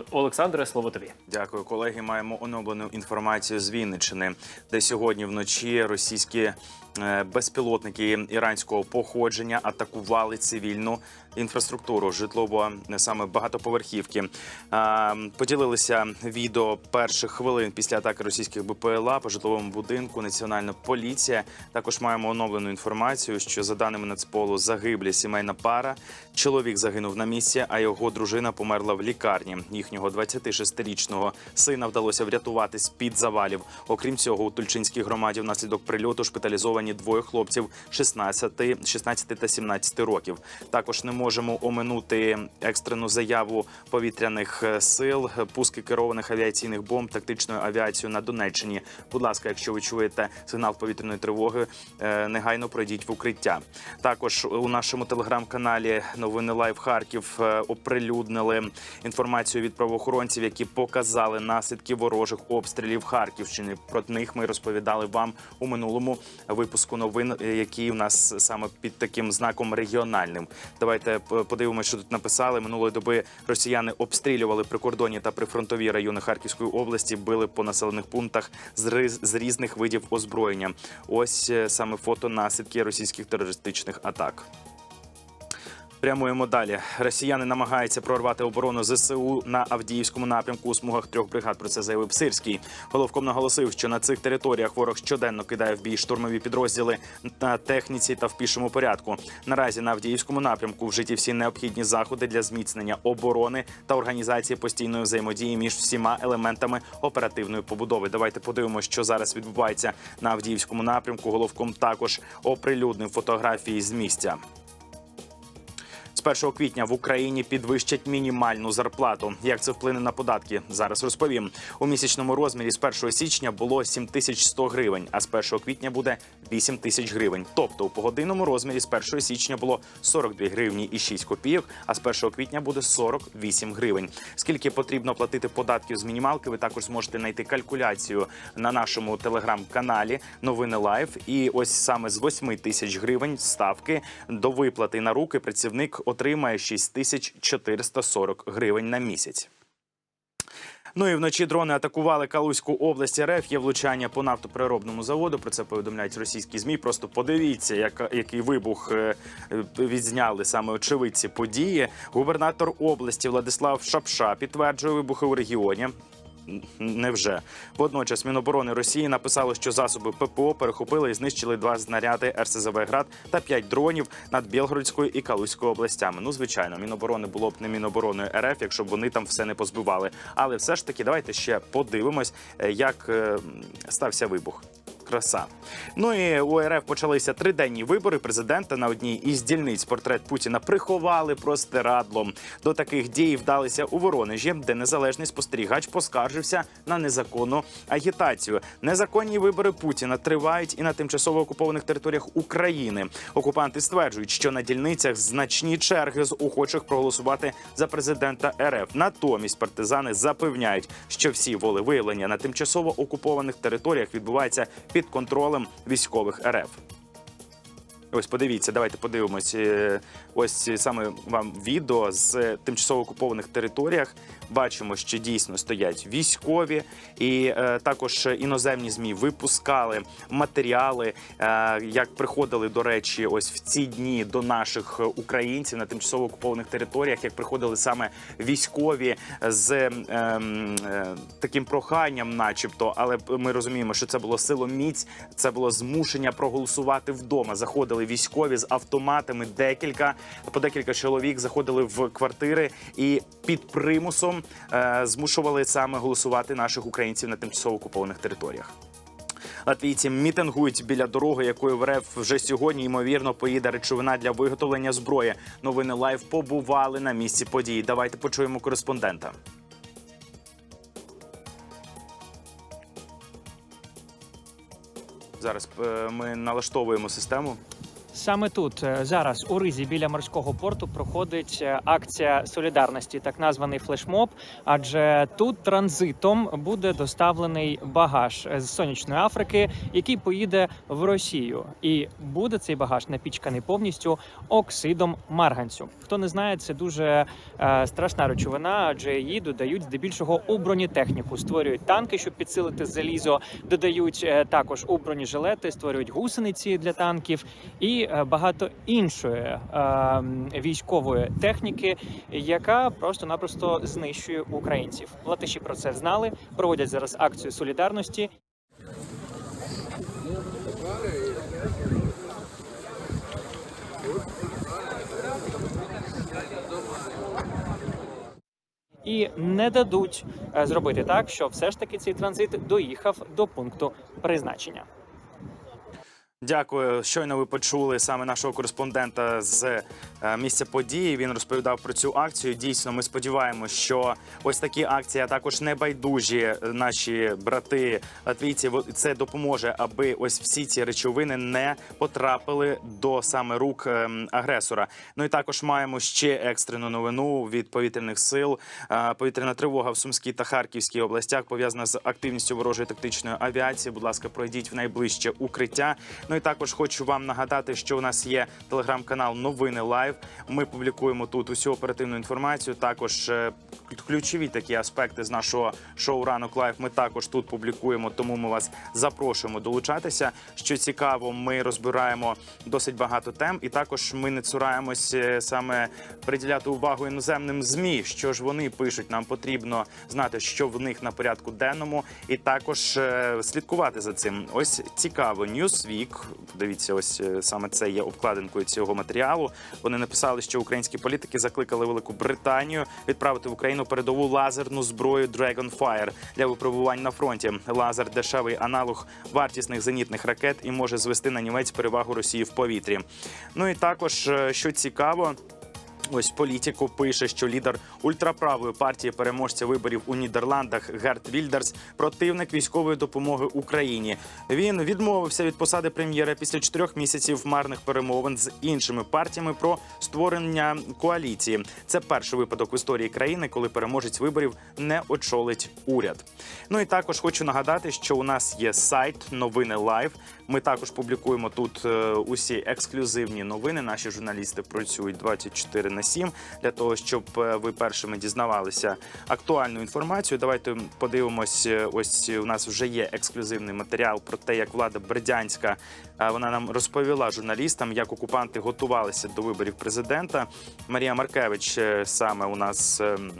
Оле- Олександре, слово тобі. Дякую, колеги. Маємо оновлену інформацію з Вінниччини, де сьогодні вночі російські е, безпілотники іранського походження атакували цивільну інфраструктуру, житлово е, саме багатоповерхівки. Е, Поділилися відео перших хвилин після атаки російських БПЛА по житловому будинку. Національна поліція також маємо оновлену інформацію, що за даними Нацполу загиблі сімейна пара. Чоловік загинув на місці, а його дружина померла в лікарні. Їхнього 26-річного сина вдалося врятувати з під завалів. Окрім цього, у Тульчинській громаді внаслідок прильоту шпиталізовані двоє хлопців 16, 16 та 17 років. Також не можемо оминути екстрену заяву повітряних е, сил, пуски керованих авіаційних бомб, тактичною авіацією на Донеччині. Будь ласка, якщо ви чуєте сигнал повітряної тривоги, е, негайно пройдіть в укриття. Також у нашому телеграм-каналі Новини Лайв Харків е, оприлюднили інформацію від правоохоронців, які показали наслідки ворожих обстрілів Харківщини. Про них ми розповідали вам у минулому випуску новин, які у нас саме під таким знаком регіональним. Давайте подивимося, що тут написали. Минулої доби росіяни обстрілювали прикордонні та прифронтові райони Харківської області, били по населених пунктах з різних видів озброєння. Ось е, саме фото наслідки російських терористичних атак. Прямуємо далі. Росіяни намагаються прорвати оборону ЗСУ на Авдіївському напрямку у смугах трьох бригад. Про це заявив Сирський. Головком наголосив, що на цих територіях ворог щоденно кидає в бій штурмові підрозділи на техніці та в пішому порядку. Наразі на Авдіївському напрямку вжиті всі необхідні заходи для зміцнення оборони та організації постійної взаємодії між всіма елементами оперативної побудови. Давайте подивимося, що зараз відбувається на Авдіївському напрямку. Головком також оприлюднив фотографії з місця. З 1 квітня в Україні підвищать мінімальну зарплату. Як це вплине на податки? Зараз розповім. У місячному розмірі з 1 січня було 7100 гривень, а з 1 квітня буде 8 тисяч гривень. Тобто у погодинному розмірі з 1 січня було 42 гривні і 6 копійок, а з 1 квітня буде 48 гривень. Скільки потрібно платити податків з мінімалки? Ви також зможете знайти калькуляцію на нашому телеграм-каналі Новини Лайв. І ось саме з 8 тисяч гривень ставки до виплати на руки працівник отримає 6440 гривень на місяць. Ну і вночі дрони атакували Калузьку область РФ. Є влучання по нафтопереробному заводу. Про це повідомляють російські змі. Просто подивіться, як, який вибух е, відзняли саме очевидці події. Губернатор області Владислав Шапша підтверджує вибухи у регіоні. Невже водночас Міноборони Росії написало, що засоби ППО перехопили і знищили два знаряди РСЗВ град та п'ять дронів над Білгородською і Калузькою областями. Ну звичайно, міноборони було б не мінобороною РФ, якщо б вони там все не позбивали. Але все ж таки, давайте ще подивимось, е, як е, стався вибух. Краса. Ну і у РФ почалися триденні вибори президента на одній із дільниць. Портрет Путіна приховали простирадлом. До таких дій вдалися у Воронежі, де незалежний спостерігач поскаржився на незаконну агітацію. Незаконні вибори Путіна тривають і на тимчасово окупованих територіях України. Окупанти стверджують, що на дільницях значні черги з охочих проголосувати за президента РФ. Натомість партизани запевняють, що всі волевиявлення на тимчасово окупованих територіях відбуваються під контролем військових РФ. Ось подивіться, давайте подивимось. Е, Ось саме вам відео з тимчасово окупованих територіях. Бачимо, що дійсно стоять військові, і е, також іноземні змі випускали матеріали, е, як приходили до речі, ось в ці дні до наших українців на тимчасово окупованих територіях, як приходили саме військові з е, е, таким проханням, начебто, але ми розуміємо, що це було силоміць, це було змушення проголосувати вдома. Заходили військові з автоматами, декілька по декілька чоловік заходили в квартири і під примусом е, змушували саме голосувати наших українців на тимчасово окупованих територіях. Латвійці мітингують біля дороги, якою в РФ вже сьогодні ймовірно поїде речовина для виготовлення зброї. Новини лайв побували на місці події. Давайте почуємо кореспондента. Зараз е, ми налаштовуємо систему. Саме тут е, зараз у Ризі біля морського порту проходить е, акція солідарності, так названий флешмоб. Адже тут транзитом буде доставлений багаж з сонячної Африки, який поїде в Росію, і буде цей багаж напічканий повністю оксидом марганцю. Хто не знає, це дуже е, страшна речовина, адже її додають здебільшого у бронетехніку. Створюють танки, щоб підсилити залізо, додають е, також у бронежилети, створюють гусениці для танків і е, багато іншої е, військової техніки, яка просто-напросто знищує українців. Латиші про це знали. Проводять зараз акцію солідарності. І не дадуть е, зробити так, що все ж таки цей транзит доїхав до пункту призначення. Дякую. Щойно ви почули саме нашого кореспондента з е, місця події. Він розповідав про цю акцію. Дійсно, ми сподіваємося, що ось такі акції, а також небайдужі наші брати латвійці. Це допоможе, аби ось всі ці речовини не потрапили до саме рук ем, агресора. Ну і також маємо ще екстрену новину від повітряних сил. Е, Повітряна тривога в Сумській та Харківській областях пов'язана з активністю ворожої тактичної авіації. Будь ласка, пройдіть в найближче укриття. Ну і також хочу вам нагадати, що у нас є телеграм-канал Новини Лайв. Ми публікуємо тут усю оперативну інформацію. Також е, ключові такі аспекти з нашого шоу Ранок Лайв. Ми також тут публікуємо, тому ми вас запрошуємо долучатися. Що цікаво, ми розбираємо досить багато тем, і також ми не цураємось е, саме приділяти увагу іноземним змі. Що ж вони пишуть? Нам потрібно знати, що в них на порядку денному, і також е, слідкувати за цим. Ось цікаво, Newsweek, Дивіться, ось е, саме це є обкладинкою цього матеріалу. Вони написали, що українські політики закликали Велику Британію відправити в Україну передову лазерну зброю Dragonfire для випробувань на фронті. Лазер дешевий аналог вартісних зенітних ракет і може звести на німець перевагу Росії в повітрі. Ну і також, е, що цікаво. Ось політику пише, що лідер ультраправої партії переможця виборів у Нідерландах Герт Вільдерс противник військової допомоги Україні. Він відмовився від посади прем'єра після чотирьох місяців марних перемовин з іншими партіями про створення коаліції. Це перший випадок в історії країни, коли переможець виборів не очолить уряд. Ну і також хочу нагадати, що у нас є сайт Новини Лайв. Ми також публікуємо тут е, усі ексклюзивні новини. Наші журналісти працюють 24 на 7 для того, щоб е, ви першими дізнавалися актуальну інформацію. Давайте подивимось. е, Ось у нас вже є ексклюзивний матеріал про те, як влада Бердянська вона нам розповіла журналістам, як окупанти готувалися до виборів президента. Марія Маркевич е, саме у нас. ем,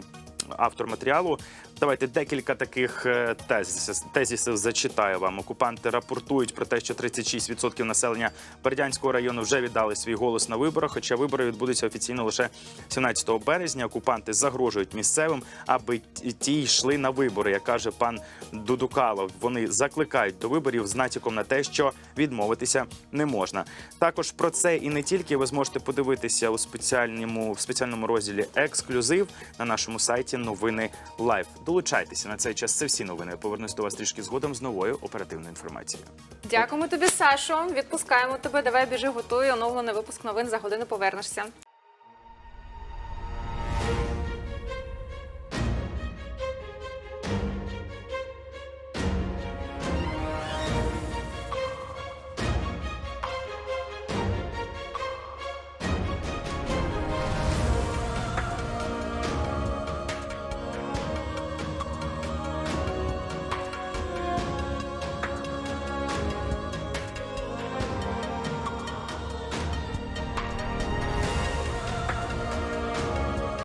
Автор матеріалу. Давайте декілька таких е, тезисів, тезисів зачитаю вам. Окупанти рапортують про те, що 36% населення Бердянського району вже віддали свій голос на виборах. Хоча вибори відбудуться офіційно лише 17 березня. Окупанти загрожують місцевим, аби ті- йшли на вибори. Як каже пан Дудукалов, вони закликають до виборів з натяком на те, що відмовитися не можна. Також про це і не тільки ви зможете подивитися у спеціальному в спеціальному розділі ексклюзив на нашому сайті Новини Лайв. Долучайтеся на цей час. Це всі новини. Повернусь до вас трішки згодом з новою оперативною інформацією. Дякуємо тобі, Сашо. Відпускаємо тебе. Давай біжи, готуй оновлений випуск новин за годину. Повернешся.